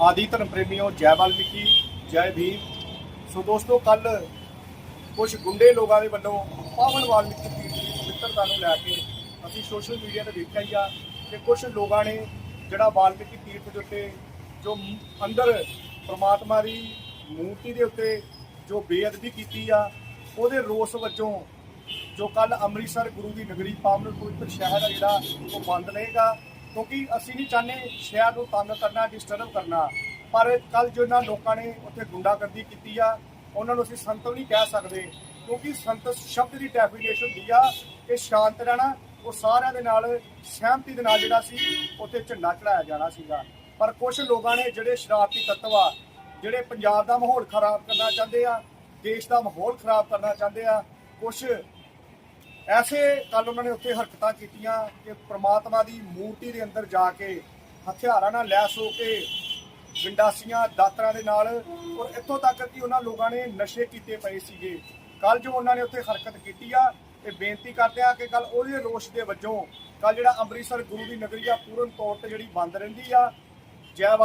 ਆਦਿ ਧਰਮ ਪ੍ਰੇਮੀਓ ਜੈ ਵਾਲਮੀਕੀ, ਜੈ ਭੀਮ। ਸੋ ਦੋਸਤੋ ਕੱਲ ਕੁਝ ਗੁੰਡੇ ਲੋਕਾਂ ਦੇ ਵੱਲੋਂ ਪਾਵਨ ਵਾਲਮੀਕੀ ਤੀਰਥ ਦੀ ਪਵਿੱਤਰਤਾ ਨੂੰ ਲੈ ਕੇ ਅਸੀਂ ਸੋਸ਼ਲ ਮੀਡੀਆ ਤੇ ਦੇਖਿਆ ਹੀ ਆ ਕਿ ਕੁਝ ਲੋਕਾਂ ਨੇ ਜਿਹੜਾ ਵਾਲਮੀਕੀ ਤੀਰਥ ਦੇ ਉੱਤੇ ਜੋ ਅੰਦਰ ਪ੍ਰਮਾਤਮਾ ਦੀ ਮੂਰਤੀ ਦੇ ਉੱਤੇ ਜੋ ਬੇਅਦਬੀ ਕੀਤੀ ਆ, ਉਹਦੇ ਰੋਸ ਵਜੋਂ ਜੋ ਕੱਲ ਅੰਮ੍ਰਿਤਸਰ ਗੁਰੂ ਦੀ ਨਗਰੀ ਪਾਵਨ ਪਵਿੱਤਰ ਸ਼ਹਿਰ ਆ ਜਿਹੜਾ ਉਹ ਬੰਦ ਰਹੇਗਾ। ਕਿਉਂਕਿ ਅਸੀਂ ਨਹੀਂ ਚਾਹੁੰਦੇ ਸ਼ਹਿਰ ਨੂੰ ਤੰਗ ਕਰਨਾ ਡਿਸਟਰਬ ਕਰਨਾ। ਪਰ ਕੱਲ ਜੋ ਇਹਨਾਂ ਲੋਕਾਂ ਨੇ ਉੱਥੇ ਗੁੰਡਾਗਰਦੀ ਕੀਤੀ ਆ, ਉਹਨਾਂ ਨੂੰ ਅਸੀਂ ਸੰਤ ਨਹੀਂ ਕਹਿ ਸਕਦੇ। ਕਿਉਂਕਿ ਸੰਤ ਸ਼ਬਦ ਦੀ ਡੈਫੀਨੇਸ਼ਨ ਹੁੰਦੀ ਆ ਕਿ ਸ਼ਾਂਤ ਰਹਿਣਾ, ਉਹ ਸਾਰਿਆਂ ਦੇ ਨਾਲ, ਸਹਿਮਤੀ ਦੇ ਨਾਲ ਜਿਹੜਾ ਸੀ, ਉੱਥੇ ਝੰਡਾ ਚੜਾਇਆ ਜਾਣਾ ਸੀਗਾ। ਪਰ ਕੁਝ ਲੋਕਾਂ ਨੇ ਜਿਹੜੇ ਸ਼ਰਾਰਤੀ ਤੱਤਵ ਆ, ਜਿਹੜੇ ਪੰਜਾਬ ਦਾ ਮਾਹੌਲ ਖਰਾਬ ਕਰਨਾ ਚਾਹੁੰਦੇ ਆ, ਦੇਸ਼ ਦਾ ਮਾਹੌਲ ਖਰਾਬ ਕਰਨਾ ਚਾਹੁੰਦੇ ਆ ਕੁਝ ਐਸੇ ਕੱਲ ਉਹਨਾਂ ਨੇ ਉੱਥੇ ਹਰਕਤਾਂ ਕੀਤੀਆਂ ਕਿ ਪ੍ਰਮਾਤਮਾ ਦੀ ਮੂਰਤੀ ਦੇ ਅੰਦਰ ਜਾ ਕੇ ਹਥਿਆਰਾਂ ਨਾਲ ਲੈਸ ਹੋ ਕੇ ਵਿੰਡਾਸੀਆਂ, ਦਾਤਰਾਂ ਦੇ ਨਾਲ ਔਰ ਇੱਥੋਂ ਤੱਕ ਕਿ ਉਹਨਾਂ ਲੋਕਾਂ ਨੇ ਨਸ਼ੇ ਕੀਤੇ ਪਏ ਸੀਗੇ। ਕੱਲ ਜੋ ਉਹਨਾਂ ਨੇ ਉੱਥੇ ਹਰਕਤ ਕੀਤੀ ਆ, ਇਹ ਬੇਨਤੀ ਕਰਦੇ ਆ ਕਿ ਕੱਲ ਉਹਦੇ ਰੋਸ਼ ਦੇ ਵਜੋਂ ਕੱਲ ਜਿਹੜਾ ਅੰਮ੍ਰਿਤਸਰ ਗੁਰੂ ਦੀ ਨਗਰੀ ਆ, ਪੂਰਨ ਤੌਰ ਤੇ ਜਿਹੜੀ ਬੰਦ ਰਹਿੰਦੀ ਆ, ਜੈ